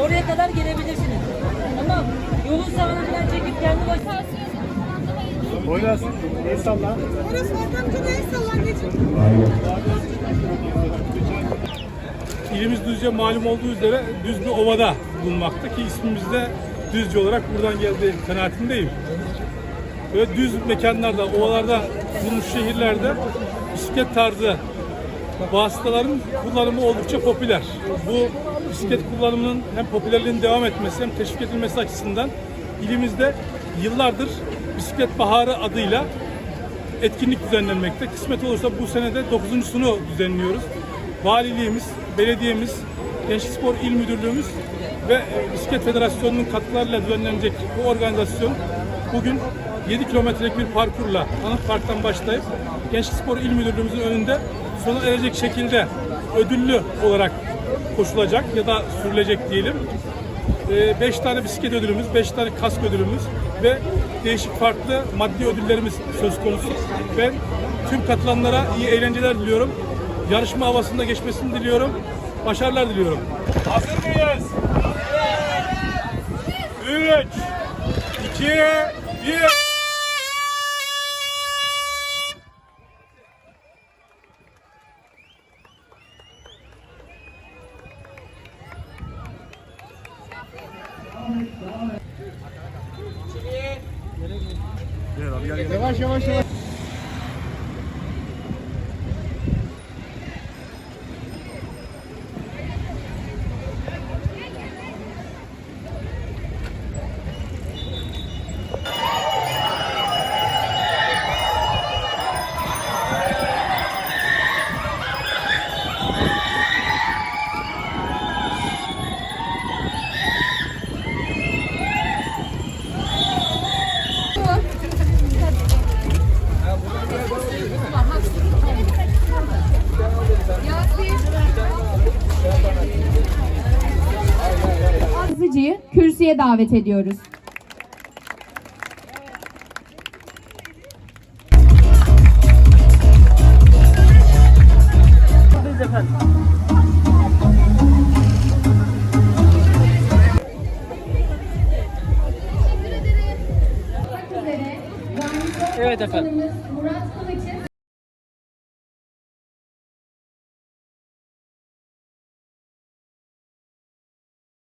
Oraya kadar gelebilirsiniz. Tamam. Yolun sağına falan çekip kendi başına Poyraz, el salla. Orası ortamcı değil sallan İlimiz Düzce malum olduğu üzere düz bir ovada bulunmakta ki ismimiz de Düzce olarak buradan geldiği kanaatindeyim. Böyle düz mekanlarda, ovalarda bulunmuş şehirlerde bisiklet tarzı vasıtaların kullanımı oldukça popüler. Bu bisiklet kullanımının hem popülerliğinin devam etmesi hem teşvik edilmesi açısından ilimizde yıllardır bisiklet baharı adıyla etkinlik düzenlenmekte. Kısmet olursa bu sene de 9.sunu düzenliyoruz. Valiliğimiz, belediyemiz, Gençlik Spor İl Müdürlüğümüz ve e, Bisiklet Federasyonu'nun katkılarıyla düzenlenecek bu organizasyon bugün 7 kilometrelik bir parkurla Anıt Park'tan başlayıp Gençlik Spor İl Müdürlüğümüzün önünde sona erecek şekilde ödüllü olarak koşulacak ya da sürülecek diyelim. 5 tane bisiklet ödülümüz, 5 tane kask ödülümüz ve değişik farklı maddi ödüllerimiz söz konusu. Ben tüm katılanlara iyi eğlenceler diliyorum. Yarışma havasında geçmesini diliyorum. Başarılar diliyorum. Hazır mıyız? 3 2 1 Yavaş yavaş yavaş. Yazıcıyı kürsüye davet ediyoruz. Evet efendim. Murat